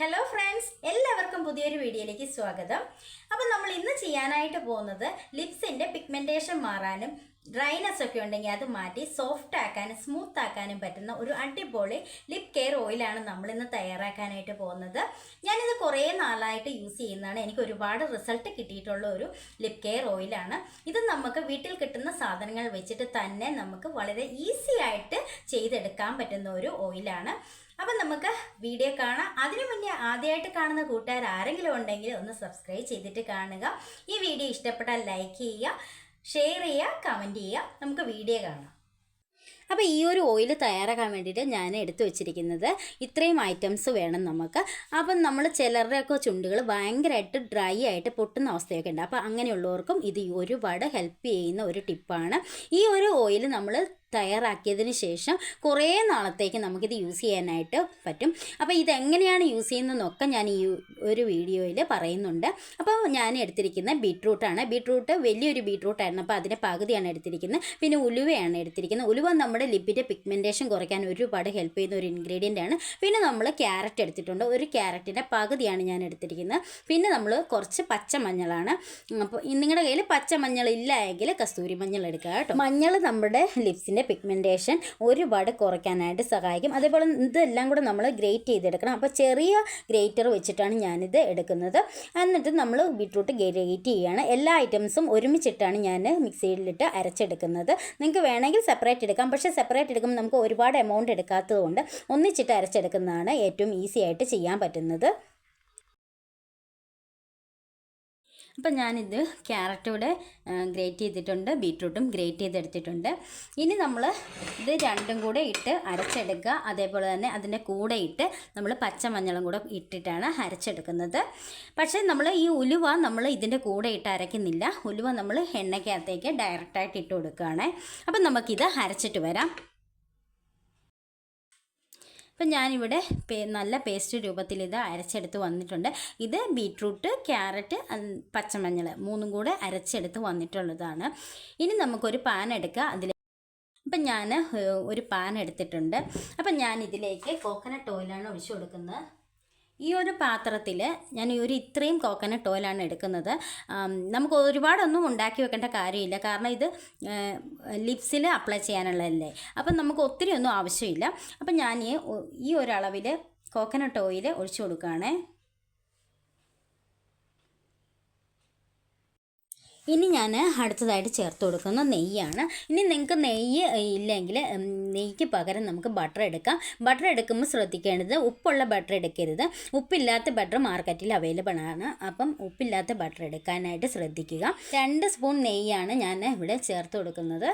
Hello friends എല്ലാവർക്കും പുതിയൊരു വീഡിയോയിലേക്ക് സ്വാഗതം. അപ്പം നമ്മൾ ഇന്ന് ചെയ്യാനായിട്ട് പോകുന്നത് ലിപ്സിന്റെ പിഗ്മെന്റേഷൻ മാറാനും ഡ്രൈനെസ് ഒക്കെ ഉണ്ടെങ്കിൽ അത് മാറ്റി സോഫ്റ്റ് ആക്കാനും സ്മൂത്ത് ആക്കാനും പറ്റുന്ന ഒരു അടിപൊളി ലിപ് കെയർ ഓയിലാണ് നമ്മൾ ഇന്ന് തയ്യാറാക്കാനായിട്ട് പോകുന്നത്. ഞാനിത് കുറേ നാളായിട്ട് യൂസ് ചെയ്യുന്നതാണ്. എനിക്ക് ഒരുപാട് റിസൾട്ട് കിട്ടിയിട്ടുള്ള ഒരു ലിപ് കെയർ ഓയിലാണ് ഇത് നമുക്ക് വീട്ടിൽ കിട്ടുന്ന സാധനങ്ങൾ വെച്ചിട്ട് തന്നെ നമുക്ക് വളരെ ഈസി ആയിട്ട് ചെയ്തെടുക്കാൻ പറ്റുന്ന ഒരു ഓയിലാണ് അപ്പം നമുക്ക് വീഡിയോ കാണാം. അതിനു മുന്നേ ആദ്യമായിട്ട് കാണുന്ന കൂട്ടുകാർ ആരെങ്കിലും ഉണ്ടെങ്കിൽ ഒന്ന് സബ്സ്ക്രൈബ് ചെയ്തിട്ട് കാണുക. ഈ വീഡിയോ ഇഷ്ടപ്പെട്ടാൽ ലൈക്ക് ചെയ്യുക. ഷെയർ ചെയ്യുക കമന്റ് ചെയ്യുക. നമുക്ക് വീഡിയോ കാണാം. അപ്പോൾ ഈ ഒരു ഓയിൽ തയ്യാറാക്കാൻ വേണ്ടിയിട്ട് ഞാൻ എടുത്തു വെച്ചിരിക്കുന്നത് ഇത്രയും ഐറ്റംസ് വേണം നമുക്ക്. അപ്പം നമ്മൾ ചിലരുടെയൊക്കെ ചുണ്ടുകൾ ഭയങ്കരമായിട്ട് ഡ്രൈ ആയിട്ട് പൊട്ടുന്ന അവസ്ഥയൊക്കെ ഉണ്ട്. അപ്പോൾ അങ്ങനെയുള്ളവർക്കും ഇത് ഒരുപാട് ഹെൽപ്പ് ചെയ്യുന്ന ഒരു ടിപ്പാണ് ഈ ഒരു ഓയിൽ നമ്മൾ തയ്യാറാക്കിയതിന് ശേഷം കുറേ നാളത്തേക്ക് നമുക്കിത് യൂസ് ചെയ്യാനായിട്ട് പറ്റും. അപ്പോൾ ഇതെങ്ങനെയാണ് യൂസ് ചെയ്യുന്നതെന്നൊക്കെ ഞാൻ ഈ ഒരു വീഡിയോയിൽ പറയുന്നുണ്ട്. അപ്പോൾ ഞാൻ എടുത്തിരിക്കുന്ന ബീട്രൂട്ടാണ്. ബീട്രൂട്ട് വലിയൊരു ബീട്രൂട്ടായിരുന്നു. അപ്പോൾ അതിന്റെ പകുതിയാണ് എടുത്തിരിക്കുന്നത്. പിന്നെ ഉലുവയാണ് എടുത്തിരിക്കുന്നത്. ഉലുവ നമ്മുടെ ലിപ്പിന്റെ പിഗ്മെന്റേഷൻ കുറയ്ക്കാൻ ഒരുപാട് ഹെൽപ്പ് ചെയ്യുന്ന ഒരു ഇൻഗ്രീഡിയന്റ് ആണ്. പിന്നെ നമ്മൾ ക്യാരറ്റ് എടുത്തിട്ടുണ്ട്. ഒരു ക്യാരറ്റിന്റെ പകുതിയാണ് ഞാൻ എടുത്തിരിക്കുന്നത്. പിന്നെ നമ്മൾ കുറച്ച് പച്ചമഞ്ഞളാണ് അപ്പോൾ നിങ്ങളുടെ കയ്യിൽ പച്ചമഞ്ഞൾ ഇല്ല എങ്കിൽ കസ്തൂരി മഞ്ഞൾ എടുക്കുക കേട്ടോ. മഞ്ഞൾ നമ്മുടെ ലിപ്സിന്റെ പിഗ്മെന്റേഷൻ ഒരുപാട് കുറയ്ക്കാനായിട്ട് സഹായിക്കും. അതേപോലെ ഇതെല്ലാം കൂടെ നമ്മൾ ഗ്രേറ്റ് ചെയ്തെടുക്കണം. അപ്പോൾ ചെറിയ ഗ്രേറ്റർ വെച്ചിട്ടാണ് ഞാനിത് എടുക്കുന്നത്. എന്നിട്ട് നമ്മൾ ബീട്രൂട്ട് ഗ്രേറ്റ് ചെയ്യുകയാണ് എല്ലാ ഐറ്റംസും ഒരുമിച്ചിട്ടാണ് ഞാൻ മിക്സിയിലിട്ട് അരച്ചെടുക്കുന്നത്. നിങ്ങൾക്ക് വേണമെങ്കിൽ സെപ്പറേറ്റ് എടുക്കാം. പക്ഷേ സെപ്പറേറ്റ് എടുക്കുമ്പോൾ നമുക്ക് ഒരുപാട് എമൗണ്ട് എടുക്കാത്തത് കൊണ്ട് ഒന്നിച്ചിട്ട് അരച്ചെടുക്കുന്നതാണ് ഏറ്റവും ഈസി ആയിട്ട് ചെയ്യാൻ പറ്റുന്നത്. അപ്പം ഞാനിത് ക്യാരറ്റ് ഇവിടെ ഗ്രേറ്റ് ചെയ്തിട്ടുണ്ട്. ബീട്രൂട്ടും ഗ്രേറ്റ് ചെയ്തെടുത്തിട്ടുണ്ട്. ഇനി നമ്മൾ ഇത് രണ്ടും കൂടെ ഇട്ട് അരച്ചെടുക്കുക. അതേപോലെ തന്നെ അതിന്റെ കൂടെ ഇട്ട് നമ്മൾ പച്ചമഞ്ഞളും കൂടെ ഇട്ടിട്ടാണ് അരച്ചെടുക്കുന്നത്. പക്ഷേ നമ്മൾ ഈ ഉലുവ നമ്മൾ ഇതിന്റെ കൂടെ ഇട്ട് അരയ്ക്കുന്നില്ല. ഉലുവ നമ്മൾ എണ്ണയ്ക്കകത്തേക്ക് ഡയറക്റ്റായിട്ട് ഇട്ട് കൊടുക്കുകയാണ്. അപ്പം നമുക്കിത് അരച്ചിട്ട് വരാം. ഇപ്പം ഞാനിവിടെ നല്ല പേസ്റ്റ് രൂപത്തിൽ ഇത് അരച്ചെടുത്ത് വന്നിട്ടുണ്ട്. ഇത് ബീട്രൂട്ട് ക്യാരറ്റ് പച്ചമഞ്ഞൾ മൂന്നും കൂടെ അരച്ചെടുത്ത് വന്നിട്ടുള്ളതാണ്. ഇനി നമുക്കൊരു പാൻ എടുക്കുക അതിൽ അപ്പം ഞാൻ ഒരു പാൻ എടുത്തിട്ടുണ്ട്. അപ്പം ഞാൻ ഇതിലേക്ക് കോക്കനട്ട് ഓയിലാണ് ഒഴിച്ചു കൊടുക്കുന്നത്. ഈ ഒരു പാത്രത്തിൽ ഞാൻ ഈ ഒരു ഇത്രയും കോക്കനട്ട് ഓയിലാണ് എടുക്കുന്നത്. നമുക്ക് ഒരുപാടൊന്നും ഉണ്ടാക്കി വെക്കേണ്ട കാര്യമില്ല. കാരണം ഇത് ലിപ്സിൽ അപ്ലൈ ചെയ്യാനുള്ളതല്ലേ. അപ്പം നമുക്ക് ഒത്തിരി ഒന്നും ആവശ്യമില്ല. അപ്പം ഞാൻ ഈ ഒരളവിൽ കോക്കനട്ട് ഓയിൽ ഒഴിച്ചു കൊടുക്കുകയാണേ. ഇനി ഞാൻ അടുത്തതായിട്ട് ചേർത്ത് കൊടുക്കുന്ന നെയ്യാണ്. ഇനി നിങ്ങൾക്ക് നെയ്യ് ഇല്ലെങ്കിൽ നെയ്ക്ക് പകരം നമുക്ക് ബട്ടർ എടുക്കാം. ബട്ടർ എടുക്കുമ്പോൾ ശ്രദ്ധിക്കേണ്ടത് ഉപ്പുള്ള ബട്ടർ എടുക്കരുത്. ഉപ്പില്ലാത്ത ബട്ടർ മാർക്കറ്റിൽ അവൈലബിൾ ആണ്. അപ്പം ഉപ്പില്ലാത്ത ബട്ടർ എടുക്കാനായിട്ട് ശ്രദ്ധിക്കുക. രണ്ട് സ്പൂൺ നെയ്യാണ് ഞാൻ ഇവിടെ ചേർത്ത് കൊടുക്കുന്നത്.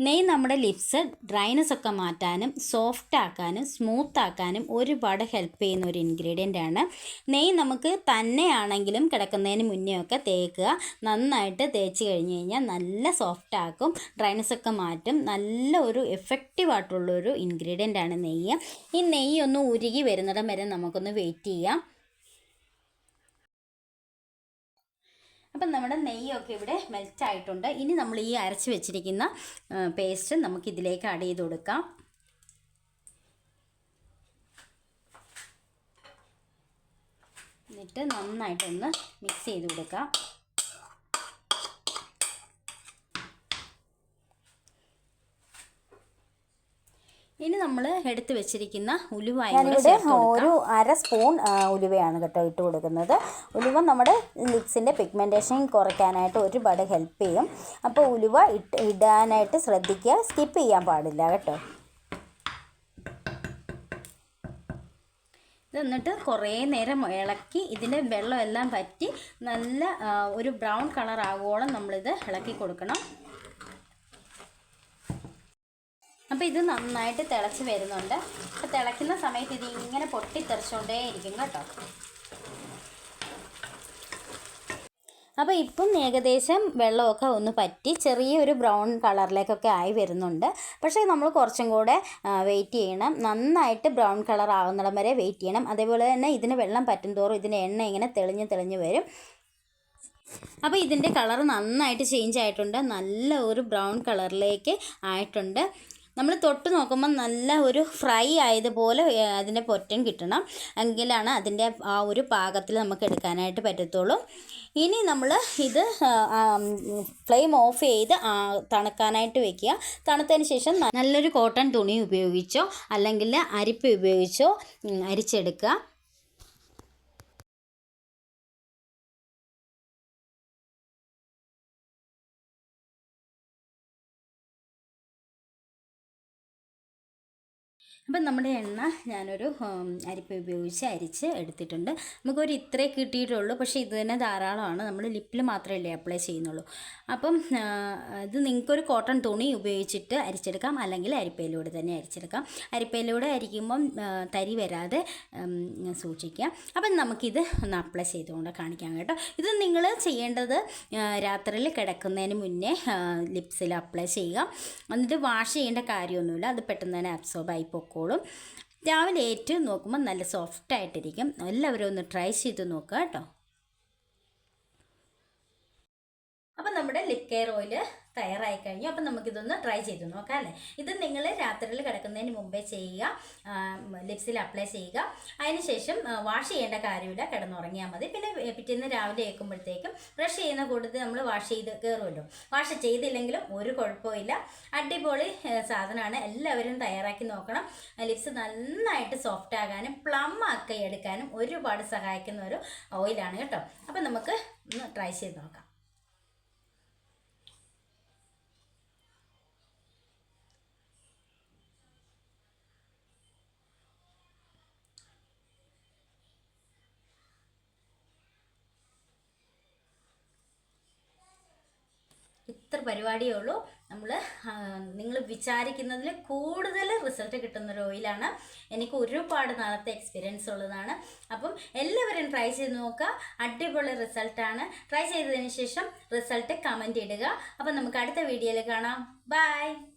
നെയ്യ് നമ്മുടെ ലിപ്സ് ഡ്രൈനസ് ഒക്കെ മാറ്റാനും സോഫ്റ്റ് ആക്കാനും സ്മൂത്ത് ആക്കാനും ഒരുപാട് ഹെൽപ്പ് ചെയ്യുന്ന ഒരു ഇൻഗ്രീഡിയന്റ് ആണ്. നെയ് നമുക്ക് തന്നെയാണെങ്കിലും കിടക്കുന്നതിന് മുന്നേ ഒക്കെ തേക്കുക. നന്നായിട്ട് തേച്ച് കഴിഞ്ഞ് കഴിഞ്ഞാൽ നല്ല സോഫ്റ്റ് ആക്കും. ഡ്രൈനസ് ഒക്കെ മാറ്റും. നല്ല ഒരു എഫക്റ്റീവ് ആയിട്ടുള്ളൊരു ഇൻഗ്രീഡിയന്റ് ആണ് നെയ്യ്. ഈ നെയ്യ് ഒന്ന് ഉരുകി വരുന്നിടം വരെ നമുക്കൊന്ന് വെയിറ്റ് ചെയ്യാം. അപ്പം നമ്മുടെ നെയ്യൊക്കെ ഇവിടെ മെൽറ്റ് ആയിട്ടുണ്ട് ഇനി നമ്മൾ ഈ അരച്ച് വെച്ചിരിക്കുന്ന പേസ്റ്റ് നമുക്ക് ഇതിലേക്ക് ആഡ് ചെയ്ത് കൊടുക്കാം. എന്നിട്ട് നന്നായിട്ടൊന്ന് മിക്സ് ചെയ്ത് കൊടുക്കാം. ഇനി നമ്മൾ എടുത്ത് വെച്ചിരിക്കുന്ന ഉലുവ ഞാനിവിടെ ഒരു അര സ്പൂൺ ഉലുവയാണ് കേട്ടോ ഇട്ട് കൊടുക്കുന്നത്. ഉലുവ നമ്മുടെ ലിപ്സിന്റെ പിഗ്മെന്റേഷൻ കുറയ്ക്കാനായിട്ട് ഒരുപാട് ഹെൽപ്പ് ചെയ്യും. അപ്പോൾ ഉലുവ ഇട്ട് ഇടാനായിട്ട് ശ്രദ്ധിക്കുക. സ്കിപ്പ് ചെയ്യാൻ പാടില്ല കേട്ടോ. ഇത് എന്നിട്ട് കുറേ നേരം ഇളക്കി ഇതിന്റെ വെള്ളമെല്ലാം പറ്റി നല്ല ഒരു ബ്രൗൺ കളർ ആകുവോളം നമ്മളിത് ഇളക്കി കൊടുക്കണം. അപ്പോൾ ഇത് നന്നായിട്ട് തിളച്ച് വരുന്നുണ്ട്. അപ്പോൾ തിളയ്ക്കുന്ന സമയത്ത് ഇത് ഇങ്ങനെ പൊട്ടിത്തെറിച്ചുകൊണ്ടേ ഇരിക്കും കേട്ടോ. അപ്പോൾ ഇപ്പം ഏകദേശം വെള്ളമൊക്കെ ഒന്ന് പറ്റി ചെറിയൊരു ബ്രൗൺ കളറിലേക്കൊക്കെ ആയി വരുന്നുണ്ട്. പക്ഷേ നമ്മൾ കുറച്ചും കൂടെ വെയിറ്റ് ചെയ്യണം. നന്നായിട്ട് ബ്രൗൺ കളർ ആവുന്നിടം വരെ വെയിറ്റ് ചെയ്യണം. അതേപോലെ തന്നെ ഇതിന് വെള്ളം പറ്റും തോറും ഇതിന്റെ എണ്ണ ഇങ്ങനെ തെളിഞ്ഞ് തെളിഞ്ഞ് വരും. അപ്പോൾ ഇതിന്റെ കളർ നന്നായിട്ട് ചേഞ്ച് ആയിട്ടുണ്ട്. നല്ല ഒരു ബ്രൗൺ കളറിലേക്ക് ആയിട്ടുണ്ട്. നമ്മൾ തൊട്ട് നോക്കുമ്പോൾ നല്ല ഒരു ഫ്രൈ ആയതുപോലെ അതിന്റെ പൊറ്റൻ കിട്ടണം. എങ്കിലാണ് അതിന്റെ ആ ഒരു പാകത്തിൽ നമുക്ക് എടുക്കാനായിട്ട് പറ്റത്തുള്ളൂ. ഇനി നമ്മൾ ഇത് ഫ്ലെയിം ഓഫ് ചെയ്ത് തണുക്കാനായിട്ട് വെക്കുക. തണുത്തതിന് ശേഷം നല്ലൊരു കോട്ടൺ തുണി ഉപയോഗിച്ചോ അല്ലെങ്കിൽ അരിപ്പ ഉപയോഗിച്ചോ അരിച്ചെടുക്കുക. അപ്പം നമ്മുടെ എണ്ണ ഞാനൊരു അരിപ്പ ഉപയോഗിച്ച് അരിച്ച് എടുത്തിട്ടുണ്ട്. നമുക്കൊരു ഇത്രേ കിട്ടിയിട്ടുള്ളൂ. പക്ഷേ ഇത് തന്നെ ധാരാളമാണ്. നമ്മൾ ലിപ്പിൽ മാത്രമല്ലേ അപ്ലൈ ചെയ്യുന്നുള്ളൂ. അപ്പം ഇത് നിങ്ങൾക്കൊരു കോട്ടൺ തുണി ഉപയോഗിച്ചിട്ട് അരിച്ചെടുക്കാം. അല്ലെങ്കിൽ അരിപ്പയിലൂടെ തന്നെ അരിച്ചെടുക്കാം. അരിപ്പയിലൂടെ അരിക്കുമ്പം തരി വരാതെ സൂക്ഷിക്കുക അപ്പം നമുക്കിത് ഒന്ന് അപ്ലൈ ചെയ്തുകൊണ്ട് കാണിക്കാം കേട്ടോ. ഇത് നിങ്ങൾ ചെയ്യേണ്ടത് രാത്രിയിൽ കിടക്കുന്നതിന് മുന്നേ ലിപ്സിൽ അപ്ലൈ ചെയ്യുക. എന്നിട്ട് വാഷ് ചെയ്യേണ്ട കാര്യമൊന്നുമില്ല. അത് പെട്ടെന്ന് തന്നെ അബ്സോർബ് ആയി പൊക്കോളും രാവിലെ ഏറ്റവും നോക്കുമ്പോൾ നല്ല സോഫ്റ്റ് ആയിട്ടിരിക്കും. എല്ലാവരും ഒന്ന് ട്രൈ ചെയ്ത് നോക്കുക കേട്ടോ. അപ്പം നമ്മുടെ ലിപ് കെയർ ഓയിൽ തയ്യാറായി കഴിഞ്ഞു അപ്പം നമുക്കിതൊന്ന് ട്രൈ ചെയ്ത് നോക്കാം അല്ലേ? ഇത് നിങ്ങൾ രാത്രിയിൽ കിടക്കുന്നതിന് മുമ്പേ ചെയ്യുക. ലിപ്സിൽ അപ്ലൈ ചെയ്യുക. അതിനുശേഷം വാഷ് ചെയ്യേണ്ട കാര്യമില്ല കിടന്നുറങ്ങിയാൽ മതി. പിന്നെ പിറ്റേന്ന് രാവിലെ ഏൽക്കുമ്പോഴത്തേക്കും ബ്രഷ് ചെയ്യുന്ന കൂട്ടത്തിൽ നമ്മൾ വാഷ് ചെയ്ത് കയറുമല്ലോ. വാഷ് ചെയ്തില്ലെങ്കിലും ഒരു കുഴപ്പമില്ല അടിപൊളി സാധനമാണ്. എല്ലാവരും തയ്യാറാക്കി നോക്കണം. ലിപ്സ് നന്നായിട്ട് സോഫ്റ്റ് ആകാനും പ്ലം ആക്കി എടുക്കാനും ഒരുപാട് സഹായിക്കുന്ന ഒരു ഓയിലാണ് കേട്ടോ. അപ്പം നമുക്ക് ഒന്ന് ട്രൈ ചെയ്ത് നോക്കാം. ഇത്ര പരിപാടിയേ ഉള്ളൂ. നമ്മൾ നിങ്ങൾ വിചാരിക്കുന്നതിൽ കൂടുതൽ റിസൾട്ട് കിട്ടുന്ന ഒരു ഓയിലാണ്. എനിക്ക് ഒരുപാട് നാളത്തെ എക്സ്പീരിയൻസ് ഉള്ളതാണ്. അപ്പം എല്ലാവരും ട്രൈ ചെയ്ത് നോക്കുക. അടിപൊളി റിസൾട്ടാണ് ട്രൈ ചെയ്തതിന് ശേഷം റിസൾട്ട് കമന്റ് ഇടുക. അപ്പം നമുക്ക് അടുത്ത വീഡിയോയിൽ കാണാം. ബൈ